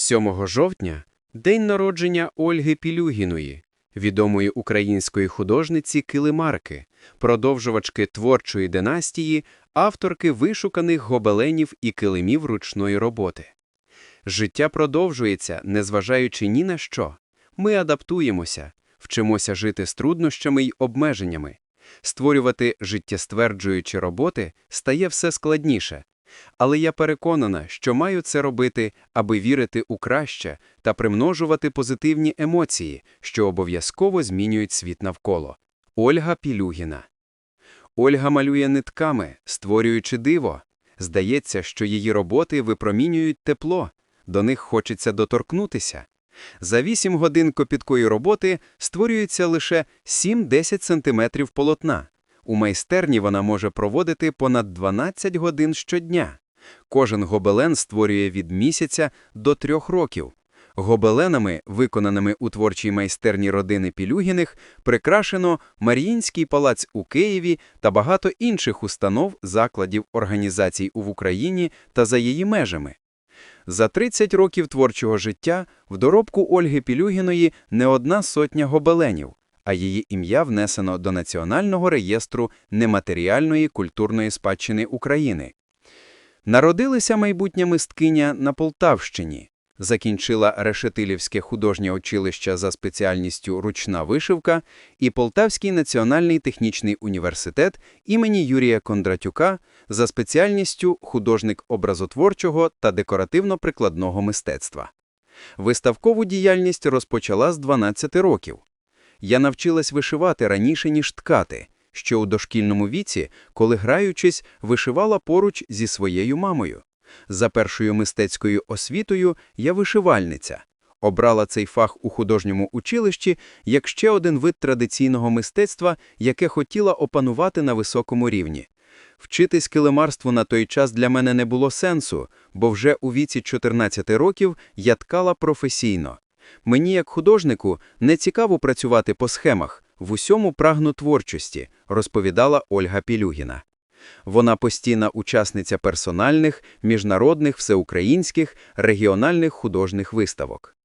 7 жовтня – день народження Ольги Пілюгіної, відомої української художниці Килимарки, продовжувачки творчої династії, авторки вишуканих гобеленів і килимів ручної роботи. Життя продовжується, незважаючи ні на що. Ми адаптуємося, вчимося жити з труднощами й обмеженнями. Створювати життєстверджуючі роботи стає все складніше. Але я переконана, що маю це робити, аби вірити у краще та примножувати позитивні емоції, що обов'язково змінюють світ навколо. Ольга Пілюгіна Ольга малює нитками, створюючи диво. Здається, що її роботи випромінюють тепло, до них хочеться доторкнутися. За 8 годин копіткої роботи створюється лише 7-10 см полотна. У майстерні вона може проводити понад 12 годин щодня. Кожен гобелен створює від місяця до трьох років. Гобеленами, виконаними у творчій майстерні родини Пілюгіних, прикрашено Маріїнський палац у Києві та багато інших установ, закладів, організацій в Україні та за її межами. За 30 років творчого життя в доробку Ольги Пілюгіної не одна сотня гобеленів, а її ім'я внесено до Національного реєстру нематеріальної культурної спадщини України. Народилася майбутня мисткиня на Полтавщині, закінчила Решетилівське художнє училище за спеціальністю ручна вишивка і Полтавський національний технічний університет імені Юрія Кондратюка за спеціальністю художник образотворчого та декоративно-прикладного мистецтва. Виставкову діяльність розпочала з 12 років. Я навчилась вишивати раніше, ніж ткати, що у дошкільному віці, коли граючись, вишивала поруч зі своєю мамою. За першою мистецькою освітою я вишивальниця. Обрала цей фах у художньому училищі як ще один вид традиційного мистецтва, яке хотіла опанувати на високому рівні. Вчитись килимарству на той час для мене не було сенсу, бо вже у віці 14 років я ткала професійно. Мені, як художнику, не цікаво працювати по схемах, в усьому прагну творчості, розповідала Ольга Пілюгіна. Вона постійна учасниця персональних, міжнародних, всеукраїнських, регіональних художніх виставок.